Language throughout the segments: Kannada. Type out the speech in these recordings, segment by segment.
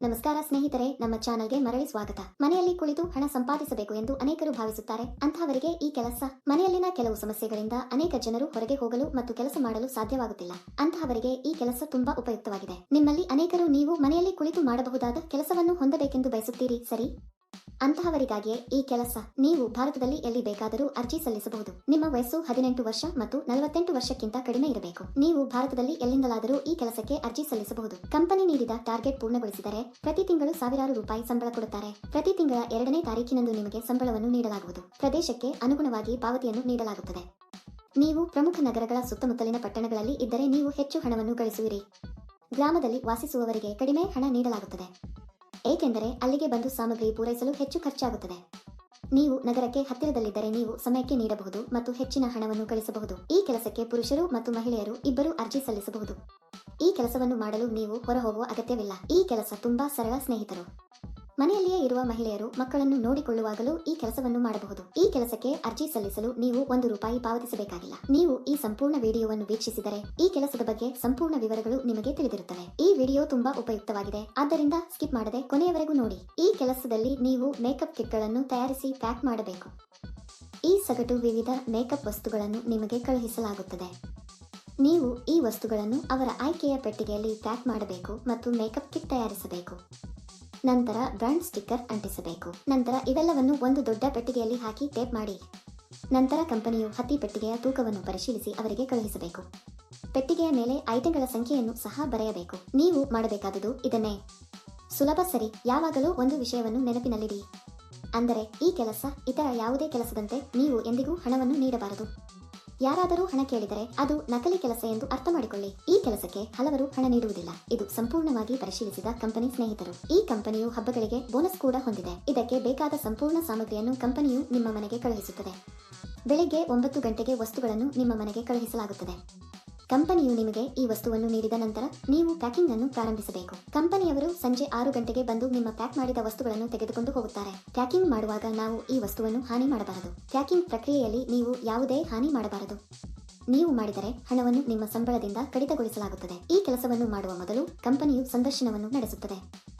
ನಮಸ್ಕಾರ ಸ್ನೇಹಿತರೆ, ನಮ್ಮ ಚಾನಲ್ಗೆ ಮರಳಿ ಸ್ವಾಗತ. ಮನೆಯಲ್ಲಿ ಕುಳಿತು ಹಣ ಸಂಪಾದಿಸಬೇಕು ಎಂದು ಅನೇಕರು ಭಾವಿಸುತ್ತಾರೆ. ಅಂತಹವರಿಗೆ ಈ ಕೆಲಸ. ಮನೆಯಲ್ಲಿನ ಕೆಲವು ಸಮಸ್ಯೆಗಳಿಂದ ಅನೇಕ ಜನರು ಹೊರಗೆ ಹೋಗಲು ಮತ್ತು ಕೆಲಸ ಮಾಡಲು ಸಾಧ್ಯವಾಗುತ್ತಿಲ್ಲ. ಅಂತಹವರಿಗೆ ಈ ಕೆಲಸ ತುಂಬಾ ಉಪಯುಕ್ತವಾಗಿದೆ. ನಿಮ್ಮಲ್ಲಿ ಅನೇಕರು ನೀವು ಮನೆಯಲ್ಲಿ ಕುಳಿತು ಮಾಡಬಹುದಾದ ಕೆಲಸವನ್ನು ಹೊಂದಬೇಕೆಂದು ಬಯಸುತ್ತೀರಿ, ಸರಿ? ಅಂತಹವರಿಗಾಗಿಯೇ ಈ ಕೆಲಸ ನೀವು ಭಾರತದಲ್ಲಿ ಎಲ್ಲಿ ಬೇಕಾದರೂ ಅರ್ಜಿ ಸಲ್ಲಿಸಬಹುದು. ನಿಮ್ಮ ವಯಸ್ಸು ಹದಿನೆಂಟು ವರ್ಷ ಮತ್ತು ನಲವತ್ತೆಂಟು ವರ್ಷಕ್ಕಿಂತ ಕಡಿಮೆ ಇರಬೇಕು. ನೀವು ಭಾರತದಲ್ಲಿ ಎಲ್ಲಿಂದಲಾದರೂ ಈ ಕೆಲಸಕ್ಕೆ ಅರ್ಜಿ ಸಲ್ಲಿಸಬಹುದು. ಕಂಪನಿ ನೀಡಿದ ಟಾರ್ಗೆಟ್ ಪೂರ್ಣಗೊಳಿಸಿದರೆ ಪ್ರತಿ ತಿಂಗಳು ಸಾವಿರಾರು ರೂಪಾಯಿ ಸಂಬಳ ಕೊಡುತ್ತಾರೆ. ಪ್ರತಿ ತಿಂಗಳ ಎರಡನೇ ತಾರೀಕಿನಂದು ನಿಮಗೆ ಸಂಬಳವನ್ನು ನೀಡಲಾಗುವುದು. ಪ್ರದೇಶಕ್ಕೆ ಅನುಗುಣವಾಗಿ ಪಾವತಿಯನ್ನು ನೀಡಲಾಗುತ್ತದೆ. ನೀವು ಪ್ರಮುಖ ನಗರಗಳ ಸುತ್ತಮುತ್ತಲಿನ ಪಟ್ಟಣಗಳಲ್ಲಿ ಇದ್ದರೆ ನೀವು ಹೆಚ್ಚು ಹಣವನ್ನು ಗಳಿಸುವಿರಿ. ಗ್ರಾಮದಲ್ಲಿ ವಾಸಿಸುವವರಿಗೆ ಕಡಿಮೆ ಹಣ ನೀಡಲಾಗುತ್ತದೆ. ಏಕೆಂದರೆ ಅಲ್ಲಿಗೆ ಬಂದು ಸಾಮಗ್ರಿ ಪೂರೈಸಲು ಹೆಚ್ಚು ಖರ್ಚಾಗುತ್ತದೆ. ನೀವು ನಗರಕ್ಕೆ ಹತ್ತಿರದಲ್ಲಿದ್ದರೆ ನೀವು ಸಮಯಕ್ಕೆ ನೀಡಬಹುದು ಮತ್ತು ಹೆಚ್ಚಿನ ಹಣವನ್ನು ಗಳಿಸಬಹುದು. ಈ ಕೆಲಸಕ್ಕೆ ಪುರುಷರು ಮತ್ತು ಮಹಿಳೆಯರು ಇಬ್ಬರೂ ಅರ್ಜಿ ಸಲ್ಲಿಸಬಹುದು. ಈ ಕೆಲಸವನ್ನು ಮಾಡಲು ನೀವು ಹೊರಹೋಗುವ ಅಗತ್ಯವಿಲ್ಲ. ಈ ಕೆಲಸ ತುಂಬಾ ಸರಳ ಸ್ನೇಹಿತರು. ಮನೆಯಲ್ಲಿಯೇ ಇರುವ ಮಹಿಳೆಯರು ಮಕ್ಕಳನ್ನು ನೋಡಿಕೊಳ್ಳುವಾಗಲೂ ಈ ಕೆಲಸವನ್ನು ಮಾಡಬಹುದು. ಈ ಕೆಲಸಕ್ಕೆ ಅರ್ಜಿ ಸಲ್ಲಿಸಲು ನೀವು ಒಂದು ರೂಪಾಯಿ ಪಾವತಿಸಬೇಕಾಗಿಲ್ಲ. ನೀವು ಈ ಸಂಪೂರ್ಣ ವಿಡಿಯೋವನ್ನು ವೀಕ್ಷಿಸಿದರೆ ಈ ಕೆಲಸದ ಬಗ್ಗೆ ಸಂಪೂರ್ಣ ವಿವರಗಳು ನಿಮಗೆ ತಿಳಿದಿರುತ್ತವೆ. ಈ ವಿಡಿಯೋ ತುಂಬಾ ಉಪಯುಕ್ತವಾಗಿದೆ. ಆದ್ದರಿಂದ ಸ್ಕಿಪ್ ಮಾಡದೆ ಕೊನೆಯವರೆಗೂ ನೋಡಿ. ಈ ಕೆಲಸದಲ್ಲಿ ನೀವು ಮೇಕಪ್ ಕಿಟ್ಗಳನ್ನು ತಯಾರಿಸಿ ಪ್ಯಾಕ್ ಮಾಡಬೇಕು. ಈ ಸಗಟು ವಿವಿಧ ಮೇಕಪ್ ವಸ್ತುಗಳನ್ನು ನಿಮಗೆ ಕಳುಹಿಸಲಾಗುತ್ತದೆ. ನೀವು ಈ ವಸ್ತುಗಳನ್ನು ಅವರ ಆಯ್ಕೆಯ ಪೆಟ್ಟಿಗೆಯಲ್ಲಿ ಪ್ಯಾಕ್ ಮಾಡಬೇಕು ಮತ್ತು ಮೇಕಪ್ ಕಿಟ್ ತಯಾರಿಸಬೇಕು. ನಂತರ ಬ್ರಾಂಡ್ ಸ್ಟಿಕ್ಕರ್ ಅಂಟಿಸಬೇಕು. ನಂತರ ಇವೆಲ್ಲವನ್ನು ಒಂದು ದೊಡ್ಡ ಪೆಟ್ಟಿಗೆಯಲ್ಲಿ ಹಾಕಿ ಟೇಪ್ ಮಾಡಿ. ನಂತರ ಕಂಪನಿಯು ಹತ್ತಿ ಪೆಟ್ಟಿಗೆಯ ತೂಕವನ್ನು ಪರಿಶೀಲಿಸಿ ಅವರಿಗೆ ಕಳುಹಿಸಬೇಕು. ಪೆಟ್ಟಿಗೆಯ ಮೇಲೆ ಐಟಂಗಳ ಸಂಖ್ಯೆಯನ್ನು ಸಹ ಬರೆಯಬೇಕು. ನೀವು ಮಾಡಬೇಕಾದುದು ಇದನ್ನೇ. ಸುಲಭ ಸರಿ, ಯಾವಾಗಲೂ ಒಂದು ವಿಷಯವನ್ನು ನೆನಪಿನಲ್ಲಿಡಿ. ಅಂದರೆ ಈ ಕೆಲಸ ಇತರ ಯಾವುದೇ ಕೆಲಸದಂತೆ ನೀವು ಎಂದಿಗೂ ಹಣವನ್ನು ನೀಡಬಾರದು. ಯಾರಾದರೂ ಹಣ ಕೇಳಿದರೆ ಅದು ನಕಲಿ ಕೆಲಸ ಎಂದು ಅರ್ಥ ಮಾಡಿಕೊಳ್ಳಿ. ಈ ಕೆಲಸಕ್ಕೆ ಹಲವರು ಹಣ ನೀಡುವುದಿಲ್ಲ. ಇದು ಸಂಪೂರ್ಣವಾಗಿ ಪರಿಶೀಲಿಸಿದ ಕಂಪನಿ ಸ್ನೇಹಿತರು. ಈ ಕಂಪನಿಯು ಹಬ್ಬಗಳಿಗೆ ಬೋನಸ್ ಕೂಡ ಹೊಂದಿದೆ. ಇದಕ್ಕೆ ಬೇಕಾದ ಸಂಪೂರ್ಣ ಸಾಮಗ್ರಿಯನ್ನು ಕಂಪನಿಯು ನಿಮ್ಮ ಮನೆಗೆ ಕಳುಹಿಸುತ್ತದೆ. ಬೆಳಿಗ್ಗೆ ಒಂಬತ್ತು ಗಂಟೆಗೆ ವಸ್ತುಗಳನ್ನು ನಿಮ್ಮ ಮನೆಗೆ ಕಳುಹಿಸಲಾಗುತ್ತದೆ. ಕಂಪನಿಯು ನಿಮಗೆ ಈ ವಸ್ತುವನ್ನು ನೀಡಿದ ನಂತರ ನೀವು ಪ್ಯಾಕಿಂಗ್ ಅನ್ನು ಪ್ರಾರಂಭಿಸಬೇಕು. ಕಂಪನಿಯವರು ಸಂಜೆ ಆರು ಗಂಟೆಗೆ ಬಂದು ನಿಮ್ಮ ಪ್ಯಾಕ್ ಮಾಡಿದ ವಸ್ತುಗಳನ್ನು ತೆಗೆದುಕೊಂಡು ಹೋಗುತ್ತಾರೆ. ಪ್ಯಾಕಿಂಗ್ ಮಾಡುವಾಗ ನಾವು ಈ ವಸ್ತುವನ್ನು ಹಾನಿ ಮಾಡಬಾರದು. ಪ್ಯಾಕಿಂಗ್ ಪ್ರಕ್ರಿಯೆಯಲ್ಲಿ ನೀವು ಯಾವುದೇ ಹಾನಿ ಮಾಡಬಾರದು. ನೀವು ಮಾಡಿದರೆ ಹಣವನ್ನು ನಿಮ್ಮ ಸಂಬಳದಿಂದ ಕಡಿತಗೊಳಿಸಲಾಗುತ್ತದೆ. ಈ ಕೆಲಸವನ್ನು ಮಾಡುವ ಮೊದಲು ಕಂಪನಿಯು ಸಂದರ್ಶನವನ್ನು ನಡೆಸುತ್ತದೆ.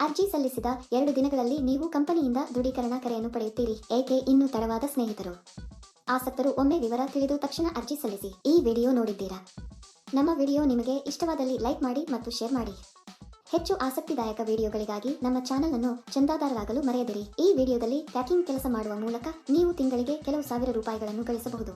ಅರ್ಜಿ ಸಲ್ಲಿಸಿದ ಎರಡು ದಿನಗಳಲ್ಲಿ ನೀವು ಕಂಪನಿಯಿಂದ ದೃಢೀಕರಣ ಕರೆಯನ್ನು ಪಡೆಯುತ್ತೀರಿ, ಏಕೆ ಇನ್ನೂ ತಡವಾದ ಸ್ನೇಹಿತರು? ಆಸಕ್ತರು ಒಮ್ಮೆ ವಿವರ ತಿಳಿದು ತಕ್ಷಣ ಅರ್ಜಿ ಸಲ್ಲಿಸಿ. ಈ ವಿಡಿಯೋ ನೋಡಿದ್ದೀರಾ? ನಮ್ಮ ವಿಡಿಯೋ ನಿಮಗೆ ಇಷ್ಟವಾದಲ್ಲಿ ಲೈಕ್ ಮಾಡಿ ಮತ್ತು ಶೇರ್ ಮಾಡಿ. ಹೆಚ್ಚು ಆಸಕ್ತಿದಾಯಕ ವಿಡಿಯೋಗಳಿಗಾಗಿ ನಮ್ಮ ಚಾನೆಲ್ ಅನ್ನು ಚಂದಾದಾರರಾಗಲು ಮರೆಯದಿರಿ. ಈ ವಿಡಿಯೋದಲ್ಲಿ ಪ್ಯಾಕಿಂಗ್ ಕೆಲಸ ಮಾಡುವ ಮೂಲಕ ನೀವು ತಿಂಗಳಿಗೆ ಕೆಲವು ಸಾವಿರ ರೂಪಾಯಿಗಳನ್ನು ಗಳಿಸಬಹುದು.